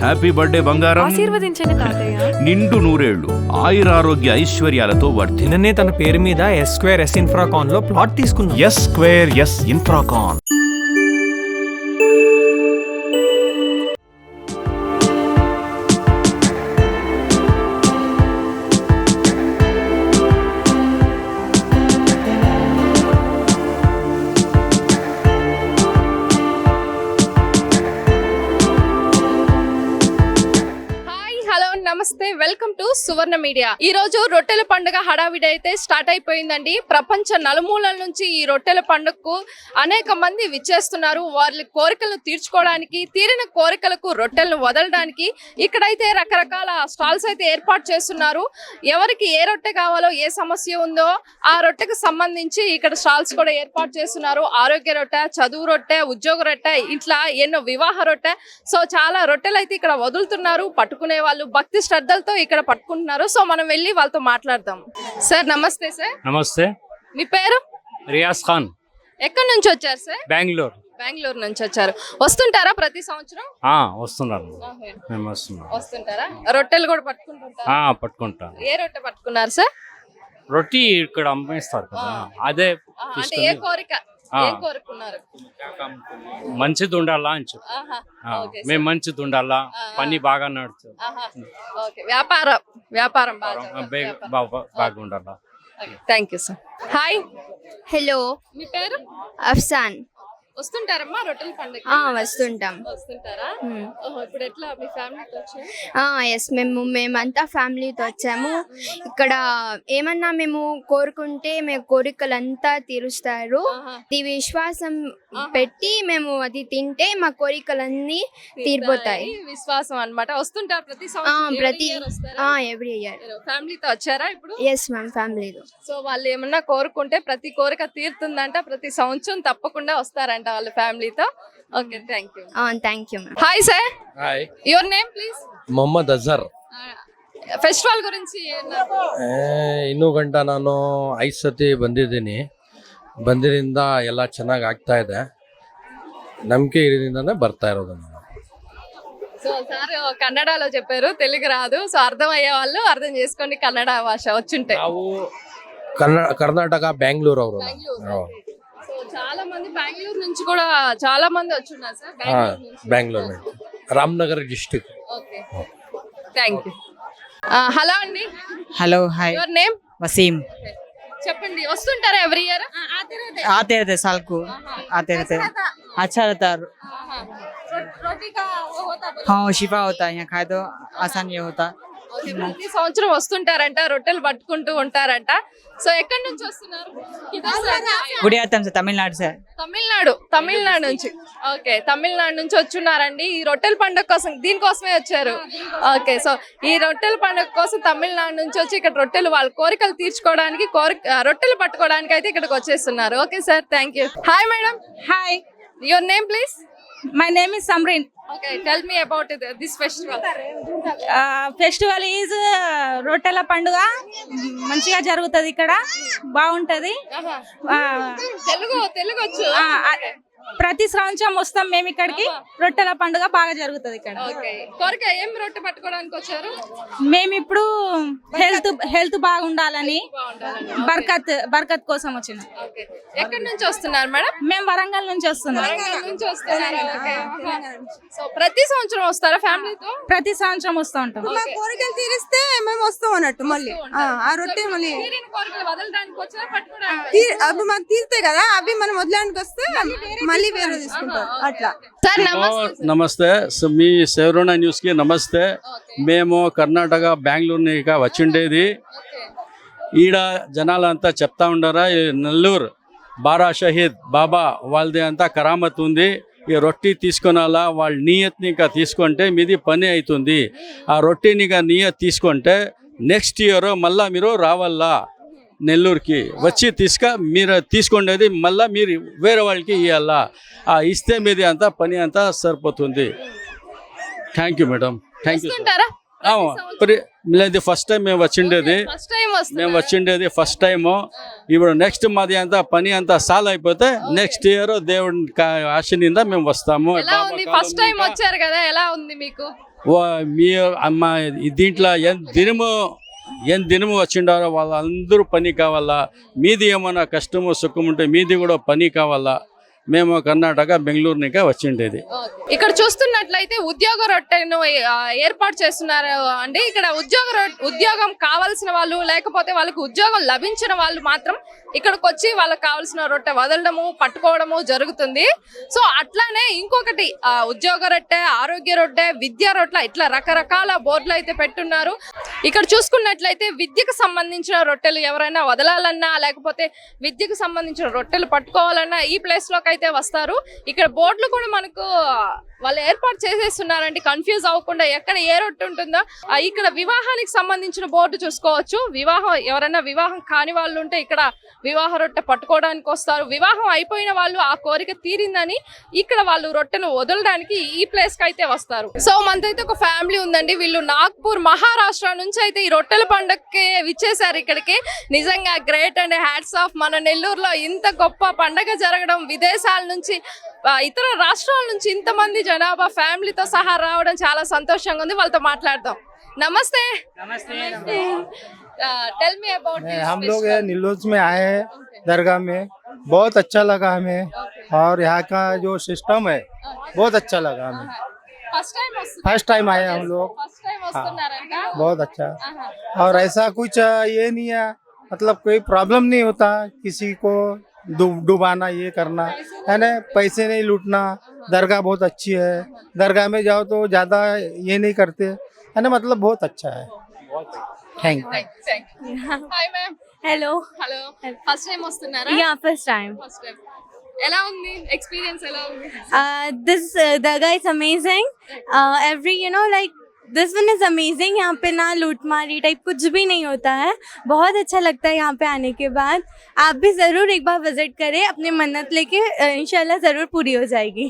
Happy birthday బంగారం. ఆశీర్వదించండి తాతయ్య. నిండు నూరేళ్ళు ఆయురారోగ్య ఐశ్వర్యాలతో వర్ధి నిన్ననే తన పేరు మీద ఎస్ స్క్వేర్ ఎస్ ఇన్ఫ్రాకాన్లో ప్లాట్ తీసుకున్నాం. S square S Infracon Suvarna media. ఈ రోజు రొట్టెల పండుగ హడావిడి అయితే స్టార్ట్ అయిపోయిందండి. ప్రపంచ నలుమూలల నుంచి ఈ రొట్టెల పండుగకు అనేక మంది విచ్చేస్తున్నారు. వాళ్ళ కోరికలను తీర్చుకోవడానికి తీరిన కోరికలకు రొట్టెలను వదలడానికి ఇక్కడైతే రకరకాల స్టాల్స్ అయితే ఏర్పాటు చేస్తున్నారు. ఎవరికి ఏ రొట్టె కావాలో ఏ సమస్య ఉందో ఆ రొట్టెకు సంబంధించి ఇక్కడ స్టాల్స్ కూడా ఏర్పాటు చేస్తున్నారు. ఆరోగ్య రొట్టె చదువు రొట్టె ఉద్యోగ రొట్టె ఇట్లా ఎన్నో వివాహ రొట్టె. సో చాలా రొట్టెలు అయితే ఇక్కడ వదులుతున్నారు. పట్టుకునే వాళ్ళు భక్తి శ్రద్ధలతో ఇక్కడ పట్టుకుంటున్నారు సో మనం వెళ్ళి వాళ్ళతో మాట్లాడదాం సార్ నమస్తే సార్. నమస్తే. మీ పేరు? రియాజ్ ఖాన్. ఎక్కడి నుంచి వచ్చారు సార్? బెంగళూరు. బెంగళూరు నుంచి వచ్చారు. వస్తుంటారా ప్రతి సంవత్సరం? ఆ, వస్తున్నారు. ఆహా. మేము వస్తున్నాం. వస్తుంటారా? రొట్టెలు కూడా పట్టుకుంటుంటారా? ఆ, పట్టుకుంటా. ఏ రొట్టె పట్టుకున్నారు సార్? రొట్టి ఇక్కడ అమ్మేస్తారు కదా. అదే అంటే ఏ కోరిక. ఏం కోరుకున్నారు? మంచిది ఉండాలా అని చెప్పు. ఆహా ఆ, ఓకే మేము మంచిది ఉండాలా. పని బాగా నడుచు ఆహా ఓకే వ్యాపారం వ్యాపారం బాగా వ్యాపారం. బాగా ఉండాలా thank you sir hi hello మీ పేరు? అఫ్సాన్ వస్తుంటారమ్మా రొట్టెల పండుగ ఆ, వస్తుంటాం. వస్తుంటారా. ఓహో, ఇప్పుడు ఎట్లా మీ ఫ్యామిలీతో వచ్చారు? ఎస్ మేము మేమంతా ఫ్యామిలీతో వచ్చాము. ఇక్కడ ఏమన్నా మేము కోరుకుంటే మేము కోరికలంతా తీరుస్తారు. ఈ విశ్వాసం. పెట్టి మేము అది తింటే మా కోరికలన్నీ తీరిపోతాయి. విశ్వాసం అన్నమాట. వస్తుంటారు ప్రతి ఆ, సంవత్సరం. ప్రతి ఎవ్రీ ఇయర్ ఫ్యామిలీతో వచ్చారా ఇప్పుడు? ఎస్ మ్యామ్ ఫ్యామిలీతో సో వాళ్ళు ఏమన్నా కోరుకుంటే ప్రతి కోరిక తీరుతుందంట ప్రతి సంవత్సరం తప్పకుండా వస్తారంట. ఉంటా వాళ్ళ ఫ్యామిలీతో okay thank you thank you hi sir hi your name please Mohammed Azhar. Festival గురించి ఏమన్నా- గంట ಇನ್ನೂ ಗಂಟ ನಾನು ಐದು ಸತಿ ಬಂದಿದ್ದೀನಿ. ಬಂದಿರಿಂದ ಎಲ್ಲ ಚೆನ್ನಾಗಿ ಆಗ್ತಾ ಇದೆ. ನಂಬಿಕೆ ಇರೋದ್ರಿಂದನೇ ಬರ್ತಾ ಇರೋದು ನಾನು. సో ಸರ್ కన్నడలో చెప్పారు తెలుగు రాదు సో అర్థం వాళ్ళు అర్థం కన్నడ భాష ನಾವು ಕರ್ನಾಟಕ ಬೆಂಗಳೂರು ಅವರು చాలా మంది బెంగళూరు నుంచి కూడా చాలా మంది వచ్చున్నారు సార్. బెంగళూరు నుంచి. బెంగళూరు నుండి రామ్నగర్ థ్యాంక్ యూ హలో అండి. Hello hi. Your name Waseem. చెప్పండి వస్తుంటారా ఎవ్రీ ఇయర్ ఆతేరతే. సాల్కు. ఆతేరతే. अच्छा रहता है हाँ शिफा होता है ప్రతి సంవత్సరం వస్తుంటారంట రొట్టెలు పట్టుకుంటూ ఉంటారంట. సో ఎక్కడి నుంచి వస్తున్నారు? తమిళనాడు సార్. తమిళనాడు తమిళనాడు నుంచి. ఓకే తమిళనాడు నుంచి వచ్చున్నారండి. ఈ రొట్టెల పండుగ కోసం దీనికోసమే వచ్చారు. ఓకే సో ఈ రొట్టెల పండుగ కోసం తమిళనాడు నుంచి వచ్చి ఇక్కడ రొట్టెలు వాళ్ళ కోరికలు తీర్చుకోవడానికి కోరిక రొట్టెలు పట్టుకోవడానికి అయితే ఇక్కడికి వచ్చేస్తున్నారు. Okay sir thank you. Hi madam. Hi. Your name please my name is Samreen festival festival is రొట్టెల పండుగ. మంచిగా జరుగుతుంది ఇక్కడ. బాగుంటది. తెలుగు తెలుగు వచ్చు ప్రతి సంవత్సరం వస్తాం మేము ఇక్కడికి. రొట్టెల పండుగ బాగా జరుగుతుంది ఇక్కడ. ఓకే. కోరిక ఏం రొట్టె పట్టుకోవడానికి వచ్చారు? మేము ఇప్పుడు హెల్త్ హెల్త్ బాగుండాలని బర్కత్ బర్కత్ కోసం వచ్చినాం. ఓకే. ఎక్కడి నుంచి వస్తున్నారు మేడం? మేము వరంగల్ నుంచి వస్తున్నాం. వరంగల్ నుంచి వస్తున్నారు. ఓకే. సో ప్రతి సంవత్సరం వస్తారా ఫ్యామిలీతో? ప్రతి సంవత్సరం వస్తూ ఉంటాం. కోరికలు తీరిస్తే మేము వస్తాం అన్నట్టు మళ్ళీ. ఆ, రొట్టె మళ్ళీ. అవి మాకు తీరుతాయి కదా అవి మనం వదలడానికి వస్తే మళ్ళీ వేరే తీసుకుంటారు అట్లా. సార్ నమస్తే. నమస్తే. మీ సేవరుణ న్యూస్కి నమస్తే. ఓకే. మేము కర్ణాటక బెంగళూరు ఇక వచ్చిండేది. ఈడ జనాలంతా చెప్తా ఉండరా ఈ నెల్లూరు బారా షహీద్ బాబా వాళ్ళది అంతా కరామత్ ఉంది. ఈ రొట్టి తీసుకొనాలా వాళ్ళ నియత్ని ఇంకా తీసుకుంటే మీది పని అవుతుంది ఆ రొట్టిని ఇక నియత్ తీసుకుంటే నెక్స్ట్ ఇయర్ మళ్ళా మీరు రావాలా. నెల్లూరుకి వచ్చి తీసుక మీరు తీసుకునేది మళ్ళీ మీరు వేరే వాళ్ళకి ఇవ్వాలా ఆ ఇస్తే మీది అంతా పని అంతా సరిపోతుంది. Thank you madam thank you లేదు ఫస్ట్ టైం మేము వచ్చిండేది. మేము వచ్చిండేది ఫస్ట్ టైము ఇప్పుడు నెక్స్ట్ మాది అంతా పని అంతా సాల్ అయిపోతే నెక్స్ట్ ఇయర్ దేవుడి కా- ఆశ నింద మేము వస్తాము. ఫస్ట్ టైం వచ్చారు కదా ఎలా ఉంది మీకు? మీ అమ్మ దీంట్లో దినము ఏం దినము వచ్చిండారో వాళ్ళందరూ పని కావాలా? మీది ఏమైనా కష్టము సుఖం ఉంటే మీది కూడా పని కావాలా? మేము కర్ణాటక బెంగళూరునికే వచ్చిండేది. ఇక్కడ చూస్తున్నట్లయితే ఉద్యోగ రొట్టెను ఏర్పాటు చేస్తున్నారు అండి ఇక్కడ ఉద్యోగ రొ- ఉద్యోగం కావాల్సిన వాళ్ళు లేకపోతే వాళ్ళకి ఉద్యోగం లభించిన వాళ్ళు మాత్రం ఇక్కడికి వచ్చి వాళ్ళకి కావాల్సిన రొట్టె వదలడము పట్టుకోవడము జరుగుతుంది. సో అట్లానే ఇంకొకటి ఉద్యోగ రొట్టె ఆరోగ్య రొట్టె విద్యా రొట్టె ఇట్లా రకరకాల బోర్డులు అయితే పెట్టున్నారు. ఇక్కడ చూసుకున్నట్లయితే విద్యకు సంబంధించిన రొట్టెలు ఎవరైనా వదలాలన్నా లేకపోతే విద్యకు సంబంధించిన రొట్టెలు పట్టుకోవాలన్నా ఈ ప్లేస్ అయితే వస్తారు ఇక్కడ బోర్డులు కూడా మనకు వాళ్ళు ఏర్పాటు చేసేస్తున్నారండి కన్ఫ్యూజ్ అవ్వకుండా ఎక్కడ ఏ రొట్టె ఉంటుందో ఇక్కడ వివాహానికి సంబంధించిన బోర్డు చూసుకోవచ్చు. వివాహం ఎవరైనా వివాహం కాని వాళ్ళు ఉంటే ఇక్కడ వివాహ రొట్టె పట్టుకోవడానికి వస్తారు. వివాహం అయిపోయిన వాళ్ళు ఆ కోరిక తీరిందని ఇక్కడ వాళ్ళు రొట్టెను వదలడానికి ఈ ప్లేస్కి అయితే వస్తారు. సో మనదైతే ఒక ఫ్యామిలీ ఉందండి. వీళ్ళు నాగ్పూర్ మహారాష్ట్ర నుంచి అయితే ఈ రొట్టెల పండుగకి విచ్చేశారు ఇక్కడికి. నిజంగా గ్రేట్ అండ్ హ్యాట్స్ ఆఫ్ మన నెల్లూరులో ఇంత గొప్ప పండగ జరగడం విదేశ విదేశాల నుంచి ఆ, ఇతర రాష్ట్రాల నుంచి ఇంతమంది జనాభా ఫ్యామిలీతో సహా రావడం చాలా సంతోషంగా ఉంది వాళ్ళతో మాట్లాడదాం నమస్తే టెల్ మీ అబౌట్ हम लोग ये नीलोज में आए हैं दरगाह में बहुत अच्छा लगा हमें और यहाँ का जो सिस्टम है बहुत अच्छा लगा हमें ఫస్ట్ టైం फर्स्ट टाइम आए हम लोग ఫస్ట్ టైం వస్తున్నారంట बहुत अच्छा ఆహా. और ऐसा कुछ ये नहीं है मतलब कोई प्रॉब्लम नहीं होता किसी को डूब- डुबाना ये करना है ना पैसे नहीं लूटना दरगाह बहुत अच्छी है दरगाह में जाओ तो ज़्यादा ये नहीं करते है ना मतलब बहुत अच्छा है thank you hi ma'am hello hello first time వస్తున్నారా yeah first time first time ఎలా ఉంది ఎక్స్పీరియన్స్ ఎలా ఉంది दिस दगा is amazing every you know like this one is amazing यहाँ पे ना लूट मारी टाइप कुछ भी नहीं होता है बहुत अच्छा लगता है यहाँ पे आने के बाद आप भी ज़रूर एक बार विजिट करें अपनी मन्नत लेके अ, इंशाल्लाह ज़रूर पूरी हो जाएगी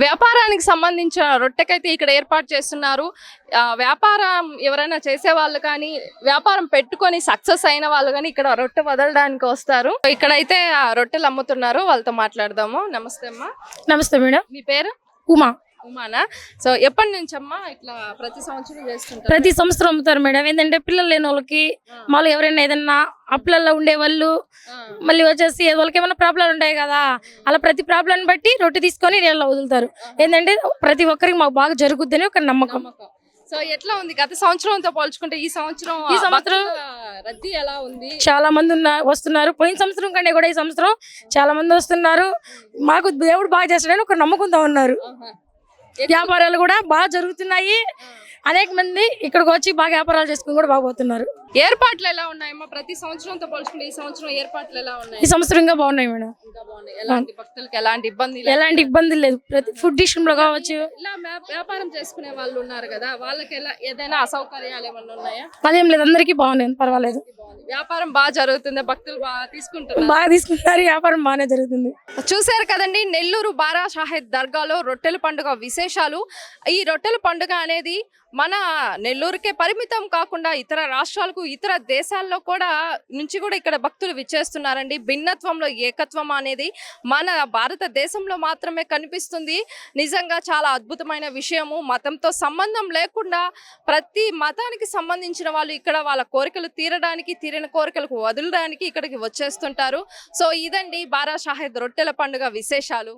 వ్యాపారానికి సంబంధించిన రొట్టెకైతే ఇక్కడ ఏర్పాటు చేస్తున్నారు ఆ, వ్యాపారం ఎవరైనా చేసే వాళ్ళు కానీ వ్యాపారం పెట్టుకొని సక్సెస్ అయిన వాళ్ళు కానీ ఇక్కడ రొట్టె వదలడానికి వస్తారు ఇక్కడైతే ఆ రొట్టెలు అమ్ముతున్నారు వాళ్ళతో మాట్లాడదాము నమస్తే అమ్మా नमस्ते मैडम మీ పేరు ఉమా ఉమానా సో ఎప్పటి నుంచి అమ్మా ఇట్లా ప్రతి సంవత్సరం చేస్తుంటారు? ప్రతి సంవత్సరం అమ్ముతారు మేడం. ఏంటంటే పిల్లలు లేని వాళ్ళకి మళ్ళీ ఎవరైనా ఏదన్నా అప్పులలో ఉండే వాళ్ళు మళ్ళీ వచ్చేసి వాళ్ళకి ఏమైనా ప్రాబ్లం ఉంటాయి కదా అలా ప్రతి ప్రాబ్లం బట్టి రొట్టె తీసుకొని నీళ్ళలో వదులుతారు. ఏంటంటే ప్రతి ఒక్కరికి మాకు బాగా జరుగుద్దని ఒక నమ్మకం. సో ఎట్లా ఉంది? గత సంవత్సరంతో పోల్చుకుంటే ఈ సంవత్సరం ఈ సంవత్సరం- రద్దీ ఎలా ఉంది? చాలా మంది ఉన్న వస్తున్నారు. పోయిన సంవత్సరం కంటే కూడా ఈ సంవత్సరం చాలా మంది వస్తున్నారు. మాకు దేవుడు బాగా చేస్తాడని ఒక నమ్మకంతో ఉన్నారు. వ్యాపారాలు కూడా బాగా జరుగుతున్నాయి. అనేక మంది ఇక్కడికి వచ్చి బాగా వ్యాపారాలు చేసుకుని కూడా బాగా పోతున్నారు ఏర్పాట్లు ఎలా ఉన్నాయమ్మా? ప్రతి సంవత్సరంతో పోల్చుకుంటే ఈ సంవత్సరం ఏర్పాట్లు ఎలా ఉన్నాయి? ఈ సంవత్సరం ఇంకా బాగున్నాయి మేడం. ఇంకా బాగున్నాయి. ఎలాంటి భక్తులకి ఎలాంటి ఇబ్బంది లేదు. ఎలాంటి ఇబ్బంది లేదు. ప్రతి ఫుడ్ విషయంలో కావచ్చు. ఇలా వ్యా- వ్యాపారం చేసుకునే వాళ్ళు ఉన్నారు కదా వాళ్ళకి ఎలా ఏదైనా అసౌకర్యాలు ఏమన్నా ఉన్నాయా? అదేం లేదు అందరికీ బాగున్నాయి పర్వాలేదు. వ్యాపారం బాగా జరుగుతుంది? భక్తులు బాగా తీసుకుంటారు బాగా తీసుకుంటున్నారు వ్యాపారం బాగానే జరుగుతుంది. చూశారు కదండి నెల్లూరు బారా షాహెద్ దర్గాలో రొట్టెల పండుగ విశేషాలు. ఈ రొట్టెల పండుగ అనేది మన నెల్లూరుకే పరిమితం కాకుండా ఇతర రాష్ట్రాలకు ఇతర దేశాల్లో కూడా నుంచి కూడా ఇక్కడ భక్తులు విచ్చేస్తున్నారండి. భిన్నత్వంలో ఏకత్వం అనేది మన భారతదేశంలో మాత్రమే కనిపిస్తుంది. నిజంగా చాలా అద్భుతమైన విషయము. మతంతో సంబంధం లేకుండా ప్రతి మతానికి సంబంధించిన వాళ్ళు ఇక్కడ వాళ్ళ కోరికలు తీరడానికి తీరిన కోరికలకు వదలడానికి ఇక్కడికి వచ్చేస్తుంటారు. సో ఇదండి బారా షాహెద్ రొట్టెల పండుగ విశేషాలు.